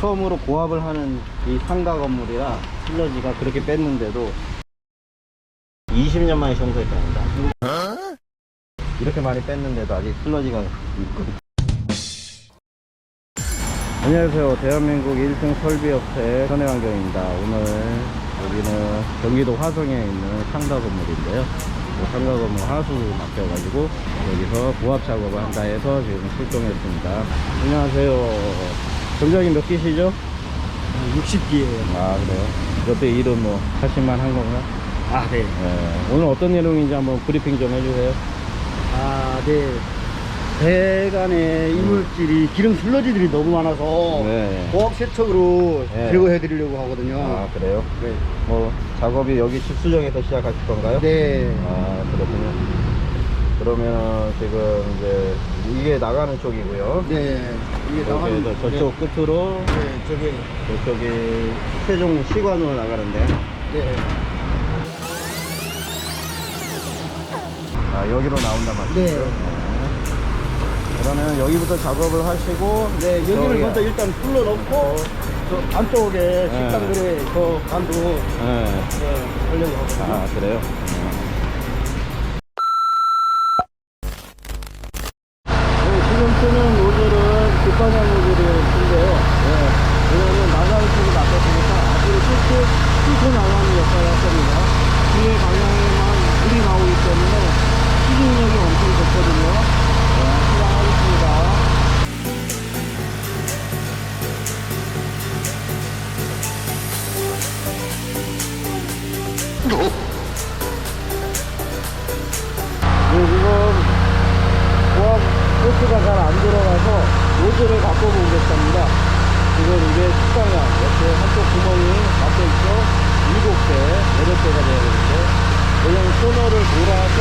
처음으로 고압을 하는 이 상가 건물이라 슬러지가 그렇게 뺐는데도 20년 만에 청소했답니다. 이렇게 많이 뺐는데도 아직 슬러지가 있거든요. 안녕하세요. 대한민국 1등 설비업체 현해환경입니다. 오늘 여기는 경기도 화성에 있는 상가 건물인데요. 그 상가 건물 하수 막혀가지고 여기서 고압 작업을 한다 해서 지금 출동했습니다. 안녕하세요. 점장님 몇 기시죠? 60기예요. 아 그래요? 옆에 일은 뭐 하실만 한 건가? 아, 네. 네. 오늘 어떤 내용인지 한번 브리핑 좀 해주세요. 아, 네. 배관에 이물질이 기름 슬러지들이 너무 많아서 네. 고압 세척으로 네. 제거해 드리려고 하거든요. 아 그래요? 네. 뭐 작업이 여기 집수정에서 시작하실 건가요? 네. 아 그렇군요. 그러면 지금 이제 이게 나가는 쪽이고요. 네. 이게 나가는 여기에서 저쪽 끝으로 네. 네, 저기 저쪽이 최종 시관으로 나가는데 네. 아 여기로 나온단 말이죠. 네. 그러면 여기부터 작업을 하시고 네, 여기를 저기- 먼저 일단 불러 넣고 저 안쪽에 식당들에 저 간도 네. 네, 하려고 하거든요. 아 그래요? 네, 지금 고압 호스가 잘 안 들어가서 노즐을 바꿔보겠습니다. 지금 이게 식당이야. 옆에 한쪽 구멍이 막혀있죠? 일곱 개, 여덟 개가 돼야 되는데, 왜냐면 코너를 돌아서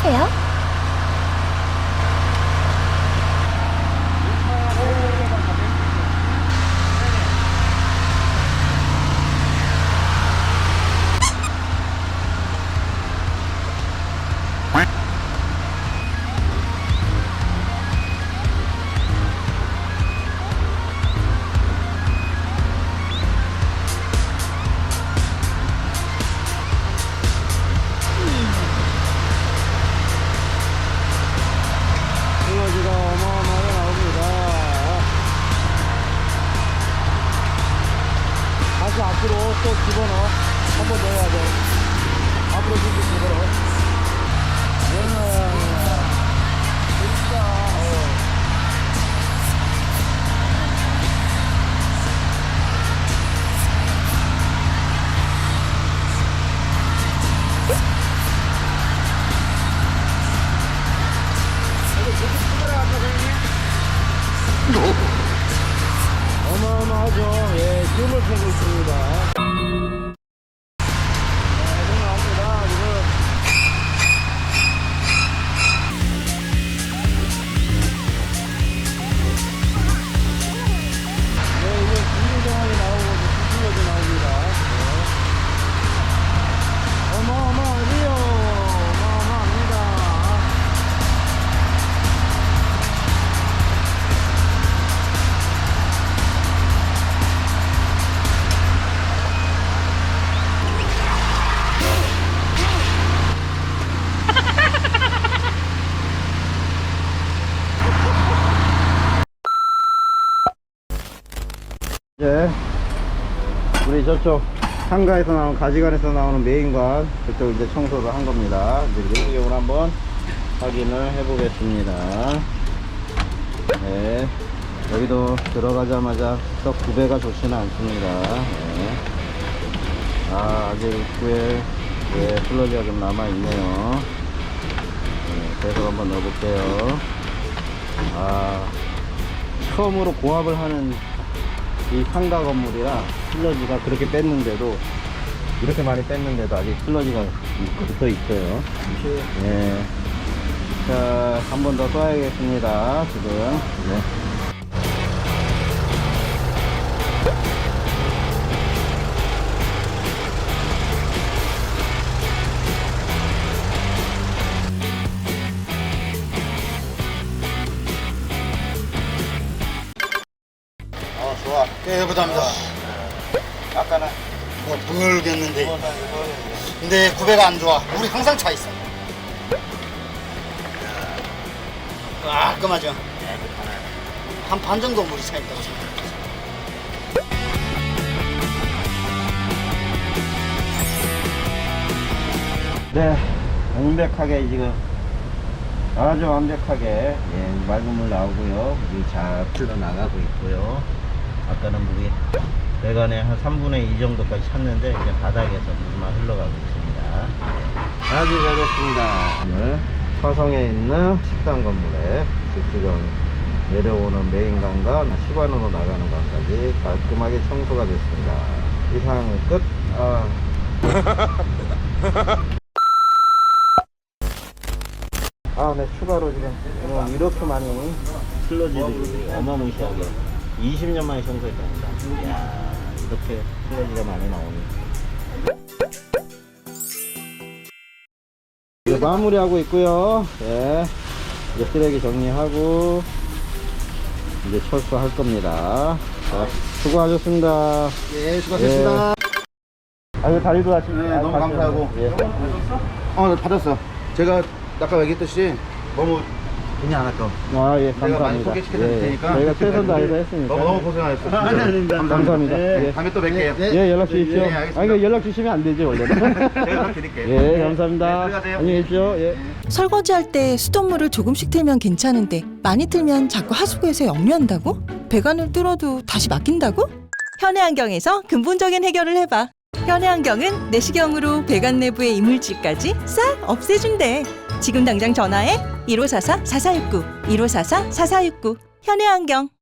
하세요. 앞으로 또 집어넣어. 한 번 더 해야 돼. 앞으로 쭉 집어넣어. 저쪽 상가에서 나오는 가지관에서 나오는 메인관 그쪽 이제 청소를 한 겁니다. 이제 내부경을 한번 확인을 해 보겠습니다. 네. 여기도 들어가자마자 썩 구배가 좋지는 않습니다. 네. 아, 아직 입구에 예, 플러지가 좀 남아있네요. 네, 계속 한번 넣어볼게요. 아, 처음으로 공합을 하는 이 상가 건물이라 슬러지가 그렇게 뺐는데도 이렇게 많이 뺐는데도 아직 슬러지가 붙어 있어요. 예. 자, 한 번 더 써야겠습니다. 지금. 네. 좋아 깨보답니다. 아까는 뭐 모르겠는데. 근데 구배가 안 좋아. 물이 항상 차 있어. 깔끔하죠? 한 반 정도 물이 차 있다고 생각해 네, 완벽하게 지금 아주 완벽하게 예, 맑은 물 나오고요. 물이 잘 흘러 나가고 있고요. 아까는 물이 배관에 한 3분의 2 정도까지 찼는데 이제 바닥에서 물만 흘러가고 있습니다. 예, 아주 잘 됐습니다. 오늘 화성에 있는 식당 건물에 직수경 내려오는 메인관과 시관으로 나가는 관까지 깔끔하게 청소가 됐습니다. 이상 끝. 아. 아, 네, 추가로 지금 오늘 이렇게 많이 슬러지들이 어마무시하게 20년 만에 청소했답니다. 이야, 이렇게 슬러지가 많이 나오니. 이제 마무리하고 있고요. 예. 이제 쓰레기 정리하고 이제 철수할 겁니다. 자, 수고하셨습니다. 예 수고하셨습니다 아유, 다리도 하시고. 네, 너무 감사하고. 예. 어 네, 받았어 제가 아까 얘기했듯이 너무 돈이 안 아까워 아, 예, 내가 많이 감사합니다. 소개시켜 드릴 예, 테니까 저희가 최선 다해서 했으니까. 너무 너무 고생하셨어 아니, 아닙니다. 감사합니다. 네, 예. 다음에 또 뵐게요 예, 연락 주십시오. 네, 알겠습니다. 아, 이거 연락 주시면 안 되지, 원래는. 제가 연락 드릴게요 예, 감사합니다. 네, 들어가세요. 안녕히 계십시오. 예. 설거지할 때 수돗물을 조금씩 틀면 괜찮은데 많이 틀면 자꾸 하수구에서 역류한다고? 배관을 뚫어도 다시 막힌다고? 현해안경에서 근본적인 해결을 해봐. 현해안경은 내시경으로 배관 내부의 이물질까지 싹 없애준대. 지금 당장 전화해 1544-4469, 1544-4469. 현해안경.